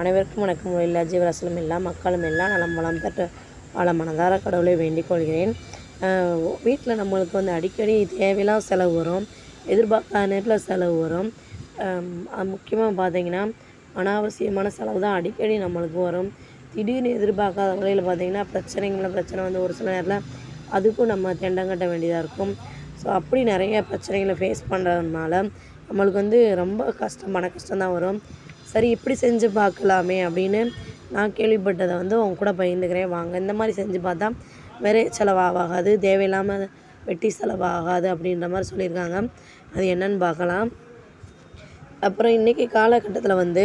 அனைவருக்கும் வணக்கம். இல்லா ஜீவராசலும் எல்லா மக்களும் எல்லாம் நலம் வளம் பெற்ற பல மனதார கடவுளை வேண்டிக் கொள்கிறேன். வீட்டில் நம்மளுக்கு வந்து அடிக்கடி தேவையில்லாத செலவு வரும். எதிர்பார்க்காத நேரத்தில் செலவு வரும். முக்கியமாக பார்த்தீங்கன்னா அனாவசியமான செலவு தான் அடிக்கடி நம்மளுக்கு வரும். திடீர்னு எதிர்பார்க்காத வகையில் பார்த்தீங்கன்னா பிரச்சனைங்கள பிரச்சனை வந்து ஒரு சில நேரத்தில் அதுக்கும் நம்ம திண்டங்கட்ட வேண்டியதாக இருக்கும். ஸோ அப்படி நிறைய பிரச்சனைகளை ஃபேஸ் பண்ணுறதுனால நம்மளுக்கு வந்து ரொம்ப கஷ்டம் மன கஷ்டம் தான் வரும். சரி இப்படி செஞ்சு பார்க்கலாமே அப்படின்னு நான் கேள்விப்பட்டதை வந்து உங்க கூட பகிர்ந்துக்கிறேன். வாங்க இந்த மாதிரி செஞ்சு பார்த்தா விரை செலவாகாது தேவையில்லாமல் வெட்டி செலவாகாது அப்படின்ற மாதிரி சொல்லியிருக்காங்க. அது என்னன்னு பார்க்கலாம். அப்புறம் இன்றைக்கி காலகட்டத்தில் வந்து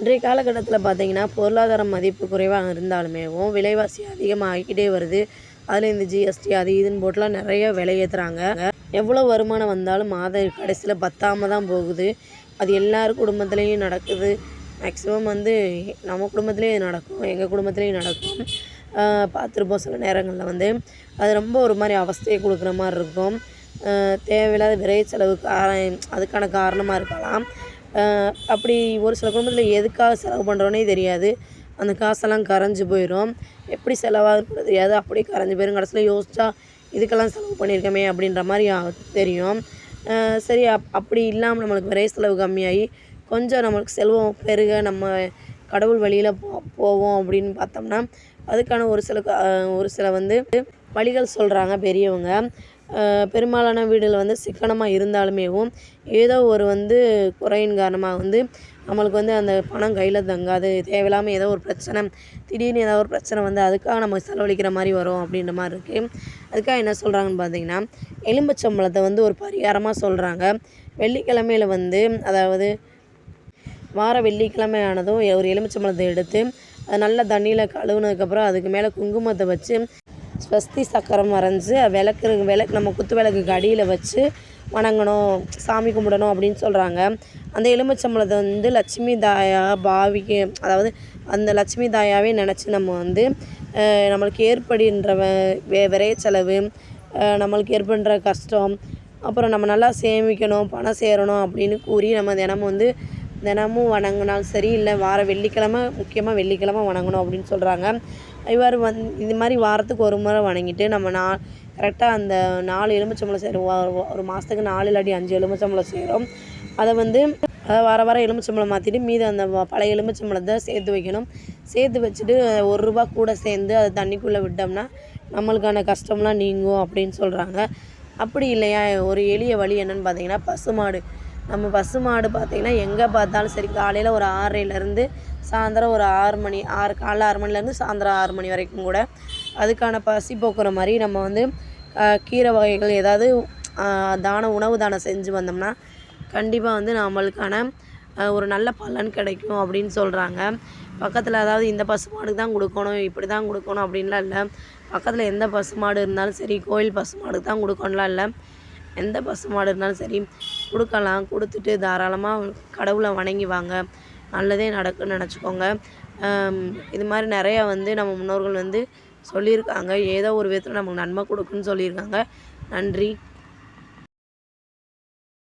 இன்றைய காலகட்டத்தில் பார்த்தீங்கன்னா பொருளாதார மதிப்பு குறைவாக இருந்தாலுமேவும் விலைவாசி அதிகமாக ஆகிக்கிட்டே வருது. அதில் இந்த ஜிஎஸ்டி அது இதுன்னு போட்டுலாம் நிறைய விலை ஏற்றுறாங்க எவ்வளோ வருமானம் வந்தாலும் மாத கடைசியில் பத்தாமல் தான் போகுது. அது எல்லார் குடும்பத்துலேயும் நடக்குது. மேக்ஸிமம் வந்து நம்ம குடும்பத்துலேயும் இது நடக்கும் எங்கள் குடும்பத்துலேயும் நடக்கும். பார்த்துருப்போம் சில நேரங்களில் வந்து. அது ரொம்ப ஒரு மாதிரி அவஸ்தையை கொடுக்குற மாதிரி இருக்கும். தேவையில்லாத விரை செலவு காரணம் அதுக்கான காரணமாக இருக்கலாம். அப்படி ஒரு சில குடும்பத்தில் எதுக்காக செலவு பண்ணுறோன்னே தெரியாது. அந்த காசெல்லாம் கரைஞ்சி போயிடும் எப்படி செலவாகுன்னு தெரியாது. அப்படியே கரைஞ்சி போயிடும் கடைசியில் யோசிச்சா இதுக்கெல்லாம் செலவு பண்ணியிருக்கோமே அப்படின்ற மாதிரி தெரியும். சரி அப் அப்படி இல்லாமல் நம்மளுக்கு விரை செலவு கம்மியாகி கொஞ்சம் நம்மளுக்கு செல்வம் பெருக நம்ம கடவுள் வழியில் போ போவோம் அப்படின்னு பார்த்தோம்னா அதுக்கான ஒரு சில ஒரு சில வந்து வழிகள் சொல்கிறாங்க பெரியவங்க. பெரும்பாலான வீடுகள் வந்து சிக்கனமாக இருந்தாலுமேவும் ஏதோ ஒரு வந்து குறையின் காரணமாக வந்து நம்மளுக்கு வந்து அந்த பணம் கையில் தங்காது தேவையில்லாமல் ஏதோ ஒரு பிரச்சனை திடீர்னு ஏதோ ஒரு பிரச்சனை வந்து அதுக்காக நம்ம செலவழிக்கிற மாதிரி வரும் அப்படின்ற மாதிரி இருக்குது அதுக்காக என்ன சொல்கிறாங்கன்னு பார்த்தீங்கன்னா எலும்புச்சம்பளத்தை வந்து ஒரு பரிகாரமாக சொல்கிறாங்க வெள்ளிக்கிழமையில வந்து அதாவது வார வெள்ளிக்கிழமை ஆனதும் ஒரு எலுமிச்சம்பழத்தை எடுத்து அது நல்லா தண்ணியில் கழுவுனதுக்கப்புறம் அதுக்கு மேலே குங்குமத்தை வச்சு ஸ்வஸ்தி சக்கரம் வரைஞ்சி விளக்கு விளக்கு நம்ம குத்து விளக்குக்கு அடியில் வச்சு வணங்கணும் சாமி கும்பிடணும் அப்படின்னு சொல்கிறாங்க அந்த எலுமிச்சம்பழத்தை வந்து லட்சுமி தாயா பாவிக்கு அதாவது அந்த லட்சுமி தாயாவே நினச்சி நம்ம வந்து நம்மளுக்கு ஏற்படுகின்ற வே விரைய செலவு நம்மளுக்கு ஏற்படுற கஷ்டம் அப்புறம் நம்ம நல்லா சேமிக்கணும் பணம் சேரணும் அப்படின்னு கூறி நம்ம தினமும் வந்து தினமும் வணங்கினாலும் சரி இல்லை வார வெள்ளிக்கிழமை முக்கியமாக வெள்ளிக்கிழமை வணங்கணும் அப்படின்னு சொல்கிறாங்க இவர் வந் இது மாதிரி வாரத்துக்கு ஒரு முறை வணங்கிட்டு நம்ம நா கரெக்டாக அந்த நாலு எலுமிச்சம்பழம் சேரும் ஒரு மாதத்துக்கு நாலு இல்லாட்டி அஞ்சு எலுமிச்சம்பழம் சேரும் அதை வந்து அதை வர வாரம் எலுமிச்சம்பழம் மாற்றிட்டு மீது அந்த பழைய எலுமிச்சம்பளத்தை சேர்த்து வைக்கணும். சேர்த்து வச்சுட்டு ஒரு ரூபா கூட சேர்ந்து அதை தண்ணிக்குள்ளே விட்டோம்னா நம்மளுக்கான கஷ்டம்லாம் நீங்கும் அப்படின்னு சொல்கிறாங்க அப்படி இல்லையா? ஒரு எளிய வழி என்னென்னு பார்த்தீங்கன்னா பசுமாடு நம்ம பசு மாடு பார்த்திங்கன்னா எங்கே பார்த்தாலும் சரி காலையில் ஒரு ஆறரைலேருந்து சாயந்தரம் ஒரு ஆறு மணி ஆறு காலைல ஆறு மணிலேருந்து சாயந்தரம் ஆறு மணி வரைக்கும் கூட. அதுக்கான பசி போக்குற மாதிரி நம்ம வந்து கீரை வகைகள் ஏதாவது தான உணவு தானம் செஞ்சு வந்தோம்னா கண்டிப்பாக வந்து நம்மளுக்கான ஒரு நல்ல பலன் கிடைக்கும் அப்படின்னு சொல்கிறாங்க பக்கத்தில் அதாவது இந்த பசு மாடுக்கு தான் கொடுக்கணும் இப்படி தான் கொடுக்கணும் அப்படின்லாம் இல்லை. பக்கத்தில் எந்த பசு மாடு இருந்தாலும் சரி கோயில் பசு மாடுக்கு தான் கொடுக்கணும்லாம் இல்லை. எந்த பசு மாடு இருந்தாலும் சரி கொடுக்கலாம். கொடுத்துட்டு தாராளமாக கடவுளை வணங்கி வாங்க. நல்லதே நடக்குன்னு நினச்சிக்கோங்க. இது மாதிரி நிறையா வந்து நம்ம முன்னோர்கள் வந்து சொல்லியிருக்காங்க. ஏதோ ஒரு விதத்தில் நமக்கு நன்மை கொடுக்குன்னு சொல்லியிருக்காங்க. நன்றி.